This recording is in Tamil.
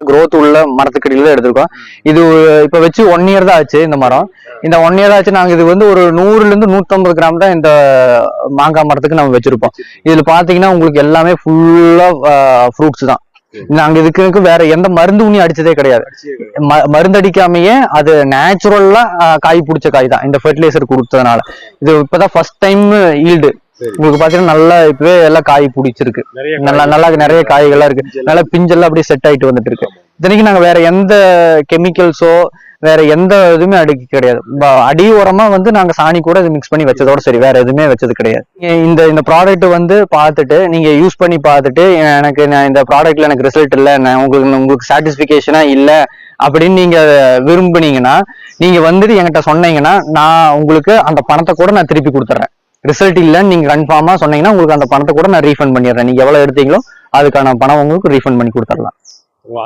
க்ரோத் உள்ள மரத்துக்கடியில எடுத்திருக்கோம். இது இப்ப வச்சு ஒன் இயர் தான் ஆச்சு இந்த மரம். இந்த ஒன் இயர் ஆச்சு நாங்க இது வந்து ஒரு நூறுல இருந்து நூத்தம்பது கிராம் தான் இந்த மாங்காய் மரத்துக்கு நம்ம வச்சிருப்போம். இதுல பாத்தீங்கன்னா உங்களுக்கு எல்லாமே ஃபுல்லா ஃப்ரூட்ஸ் தான். நாங்க இதுக்கு வேற எந்த மருந்து உண்ணி அடிச்சதே கிடையாது. ம- மருந்தடிக்காமயே அது நேச்சுரல்லா காய் பிடிச்ச காய் தான். இந்த ஃபெர்டிலைசர் கொடுத்ததுனால. இது இப்பதான் ஃபர்ஸ்ட் டைம் ஈல்டு உங்களுக்கு பாத்தீங்கன்னா நல்லா இப்பவே எல்லாம் காய் பிடிச்சிருக்கு. நல்லா நல்லா நிறைய காய்கள்லாம் இருக்கு. நல்லா பிஞ்செல்லாம் அப்படியே செட் ஆயிட்டு வந்துட்டு இருக்கு இத்தனைக்கு நாங்க வேற எந்த கெமிக்கல்ஸோ வேற எந்த இதுவுமே அடிக்க கிடையாது. அடி உரமா வந்து நாங்க சாணி கூட இது மிக்ஸ் பண்ணி வச்சதோட சரி வேற எதுவுமே வச்சது கிடையாது. இந்த இந்த ப்ராடக்ட் வந்து பார்த்துட்டு நீங்க யூஸ் பண்ணி பார்த்துட்டு எனக்கு நான் இந்த ப்ராடக்ட்ல எனக்கு ரிசல்ட் இல்ல நான் உங்களுக்கு உங்களுக்கு சாட்டிஸ்பிகேஷனா இல்ல அப்படின்னு நீங்க விரும்புனீங்கன்னா நீங்க வந்துட்டு என்கிட்ட சொன்னீங்கன்னா நான் உங்களுக்கு அந்த பணத்தை கூட நான் திருப்பி கொடுத்துட்றேன் ரிசல்ட் இல்லைன்னு நீங்க கன்ஃபார்மா சொன்னீங்கன்னா உங்களுக்கு அந்த பணத்தை கூட நான் ரீஃபண்ட் பண்ணிடுறேன். நீங்க எவ்வளவு எடுத்தீங்களோ அதுக்கான பணம் உங்களுக்கு ரீஃபண்ட் பண்ணி கொடுத்துடலாம்.